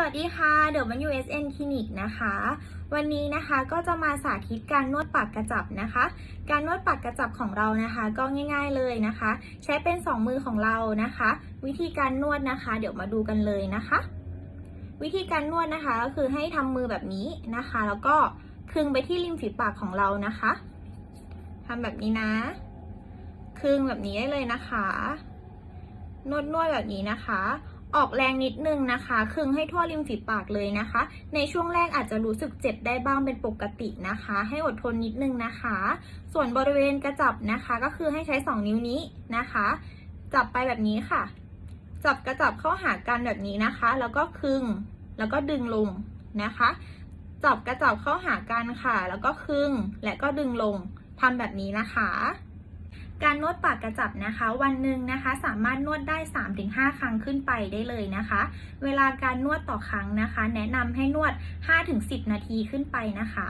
วัสดีค่ะ เดี๋ยวมัน USN คลินิกนะคะ วันนี้นะคะก็จะมาสาธิตการนวดปากกระจับนะคะ การนวดปากกระจับของเรานะคะ ก็ง่าย ๆเลยนะคะ ใช้เป็น 2 มือของเรานะคะ วิธีการนวดนะคะ เดี๋ยวมาดูกันเลยนะคะ วิธีการนวดนะคะก็คือให้ทำมือแบบนี้นะคะ แล้วก็คึงไปที่ริมฝีปากของเรานะคะทำแบบนี้นะ คึงแบบนี้ได้เลยนะคะ นวดนวดแบบนี้นะคะ ออกแรงนิดนึงนะคะคึงให้ทั่วริมฝีปากเลยนะคะ ในช่วงแรกอาจจะรู้สึกเจ็บได้บ้างเป็นปกตินะคะ ให้อดทนนิดนึงนะคะ ส่วนบริเวณกระจับนะคะก็คือให้ใช้ 2 นิ้วนี้นะคะ จับไปแบบนี้ค่ะ จับกระจับเข้าหากันแบบนี้นะคะ แล้วก็คึงแล้วก็ดึงลงนะคะ จับกระจับเข้าหากันค่ะ แล้วก็คึงและก็ดึงลงทำแบบนี้นะคะ การนวดปากกระจับนะคะ วันหนึ่งนะคะ สามารถนวดได้ 3-5 ครั้งขึ้นไปได้เลยนะคะ เวลาการนวดต่อครั้งนะคะ แนะนำให้นวด 5-10 นาทีขึ้นไปนะคะ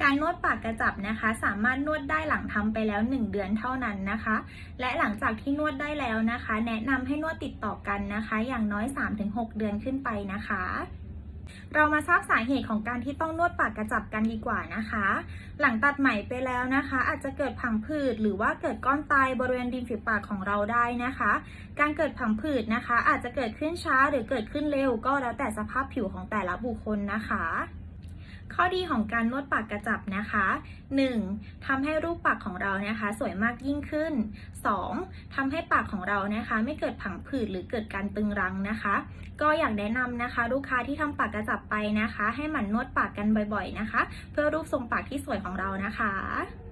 การนวดปากกระจับนะคะ สามารถนวดได้หลังทำไปแล้ว 1 เดือนเท่านั้นนะคะ และหลังจากที่นวดได้แล้วนะคะ แนะนำให้นวดติดต่อกันนะคะ อย่างน้อย 3-6 เดือนขึ้นไปนะคะ เรามาทราบสาเหตุของการที่ต้องนวดปากกระจับกันดีกว่านะคะ หลังตัดไหมไปแล้วนะคะ อาจจะเกิดผังผืดหรือว่าเกิดก้อนตายบริเวณริมฝีปากของเราได้นะคะ การเกิดผังผืดนะคะ อาจจะเกิดขึ้นช้าหรือเกิดขึ้นเร็วก็แล้วแต่สภาพผิวของแต่ละบุคคลนะคะ ข้อดีของการนวดปากกระจับนะคะ 1. ทำให้รูปปากของเรานะคะ สวยมากยิ่งขึ้น 2. ทำให้ปากของเรานะคะ ไม่เกิดผังผืดหรือเกิดการตึงรังนะคะ ก็อยากแนะนำนะคะ ลูกค้าที่ทำปากกระจับไปนะคะ ให้หมั่นนวดปากกันบ่อยๆนะคะ เพื่อรูปทรงปากที่สวยของเรานะคะ